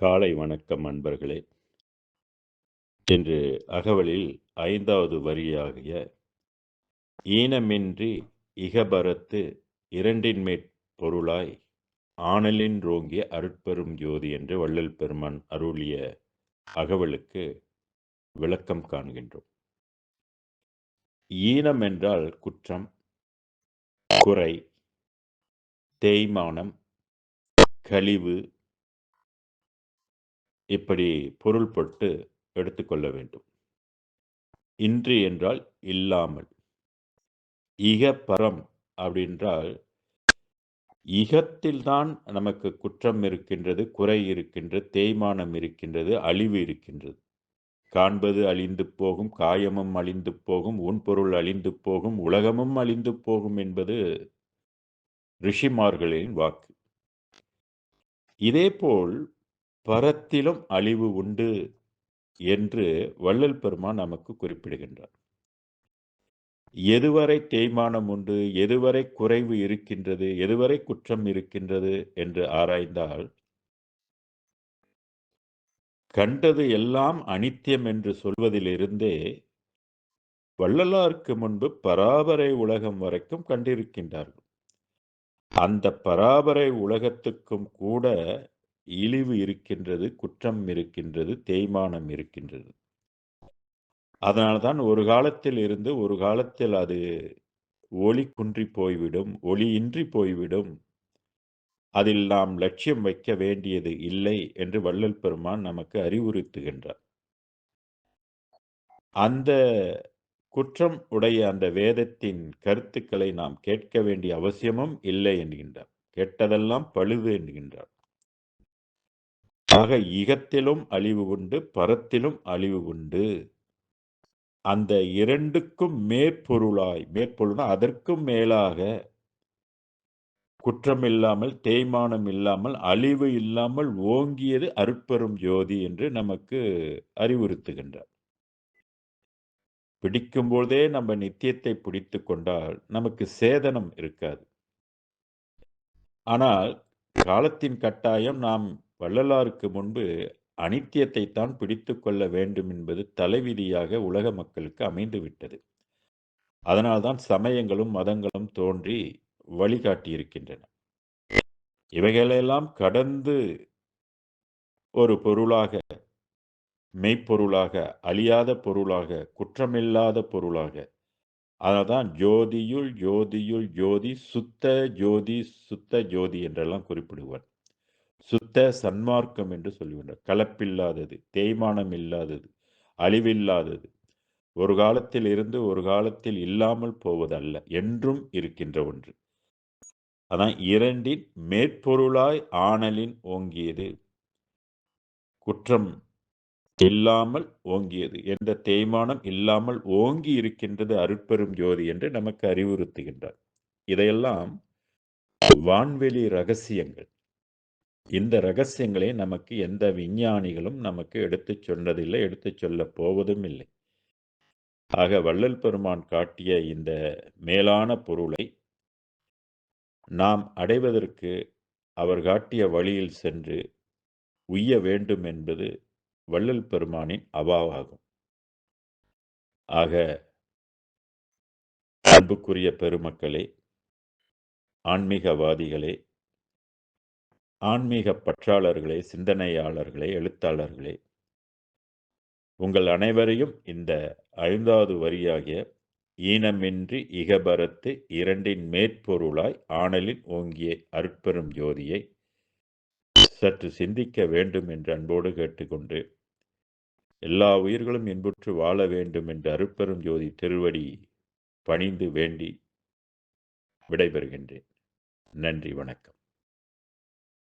காலை வணக்கம் அன்பர்களே. என்று அகவலில் ஐந்தாவது வரியாகிய ஈனமின்றி இகபரத்து இரண்டின்மேற் பொருளாய் ஆனலின் ரோங்கிய அருட்பெரும் ஜோதி என்று வள்ளல் பெருமான் அருளிய அகவலுக்கு விளக்கம் காண்கின்றோம். ஈனம் என்றால் குற்றம் குறை தேய்மானம் கழிவு இப்படி பொருள்பட்டு எடுத்துக்கொள்ள வேண்டும். இன்று என்றால் இல்லாமல். இக பரம் அப்படின்றால் இகத்தில்தான் நமக்கு குற்றம் இருக்கின்றது குறை இருக்கின்றது தேய்மானம் இருக்கின்றது அழிவு இருக்கின்றது. காண்பது அழிந்து போகும் காயமும் அழிந்து போகும் உன்பொருள் அழிந்து போகும் உலகமும் அழிந்து போகும் என்பது ரிஷிமார்களின் வாக்கு. இதேபோல் பரத்திலும் அழிவு உண்டு என்று வள்ளல் பெருமான் நமக்கு குறிப்பிடுகின்றார். எதுவரை தேய்மானம் உண்டு எதுவரை குறைவு இருக்கின்றது எதுவரை குற்றம் இருக்கின்றது என்று ஆராய்ந்தால் கண்டது எல்லாம் அனித்தியம் என்று சொல்வதிலிருந்தே வள்ளலாருக்கு முன்பு பராபரை உலகம் வரைக்கும் கண்டிருக்கின்றார்கள். அந்த பராபரை உலகத்துக்கும் கூட இழிவு இருக்கின்றது குற்றம் இருக்கின்றது தேய்மானம் இருக்கின்றது. அதனால்தான் ஒரு காலத்தில் இருந்து ஒரு காலத்தில் அது ஒளி குன்றி போய்விடும் ஒளியின்றி போய்விடும். அதில் நாம் லட்சியம் வைக்க வேண்டியது இல்லை என்று வள்ளல் பெருமான் நமக்கு அறிவுறுத்துகின்றார். அந்த குற்றம் உடைய அந்த வேதத்தின் கருத்துக்களை நாம் கேட்க வேண்டிய அவசியமும் இல்லை என்கின்றார். கேட்டதெல்லாம் பழுது என்கின்றார். ஆக இகத்திலும் அழிவு உண்டு பரத்திலும் அழிவு உண்டு. அந்த இரண்டுக்கும் மேற்பொருளாய் மேற்பொருள்னா அதற்கும் மேலாக குற்றம் இல்லாமல் தேய்மானம் இல்லாமல் அழிவு இல்லாமல் ஓங்கியது அருட்பெரும் ஜோதி என்று நமக்கு அறிவுறுத்துகின்றார். பிடிக்கும்போதே நம்ம நித்தியத்தை பிடித்து கொண்டால் நமக்கு சேதனம் இருக்காது. ஆனால் காலத்தின் கட்டாயம் நாம் வள்ளலாருக்கு முன்பு அனித்தியத்தை தான் பிடித்து கொள்ள வேண்டும் என்பது தலைவிதியாக உலக மக்களுக்கு அமைந்துவிட்டது அதனால்தான் சமயங்களும் மதங்களும் தோன்றி வழிகாட்டியிருக்கின்றன. இவைகளெல்லாம் கடந்து ஒரு பொருளாக மெய்ப்பொருளாக அழியாத பொருளாக குற்றமில்லாத பொருளாக அதனால்தான் ஜோதியுள் ஜோதியுள் ஜோதி சுத்த ஜோதி சுத்த ஜோதி என்றெல்லாம் குறிப்பிடுவார். சுத்த சன்மார்க்கம் என்று சொல்லுகின்றார். கலப்பில்லாதது தேய்மானம் இல்லாதது அழிவில்லாதது. ஒரு காலத்தில் இருந்து ஒரு காலத்தில் இல்லாமல் போவதல்ல என்றும் இருக்கின்ற ஒன்று. அதான் இரண்டின் மேற்பொருளாய் ஆணலின் ஓங்கியது. குற்றம் இல்லாமல் ஓங்கியது. எந்த தேய்மானம் இல்லாமல் ஓங்கி இருக்கின்றது அருட்பெரும் ஜோதி என்று நமக்கு அறிவுறுத்துகின்றார். இதையெல்லாம் வான்வெளி ரகசியங்கள். இந்த ரகசியங்களை நமக்கு எந்த விஞ்ஞானிகளும் நமக்கு எடுத்துச் சொன்னதில்லை எடுத்துச் சொல்ல போவதும் இல்லை. ஆக வள்ளல் பெருமான் காட்டிய இந்த மேலான பொருளை நாம் அடைவதற்கு அவர் காட்டிய வழியில் சென்று உய்ய வேண்டும் என்பது வள்ளல் பெருமானின் அவாவாகும். ஆக அன்புக்குரிய பெருமக்களே ஆன்மீகவாதிகளே ஆன்மீக பற்றாளர்களே சிந்தனையாளர்களே எழுத்தாளர்களே உங்கள் அனைவரையும் இந்த ஐந்தாவது வரியாகிய ஈனமின்றி இகபரத்து இரண்டின் மேற்பொருளாய் ஆணலின் ஓங்கிய அற்பெரும் ஜோதியை சற்று சிந்திக்க வேண்டும் என்று அன்போடு கேட்டுக்கொண்டு எல்லா உயிர்களும் இன்புற்று வாழ வேண்டும் என்று அருப்பெரும் ஜோதி திருவடி பணிந்து வேண்டி விடைபெறுகின்றேன். நன்றி வணக்கம்.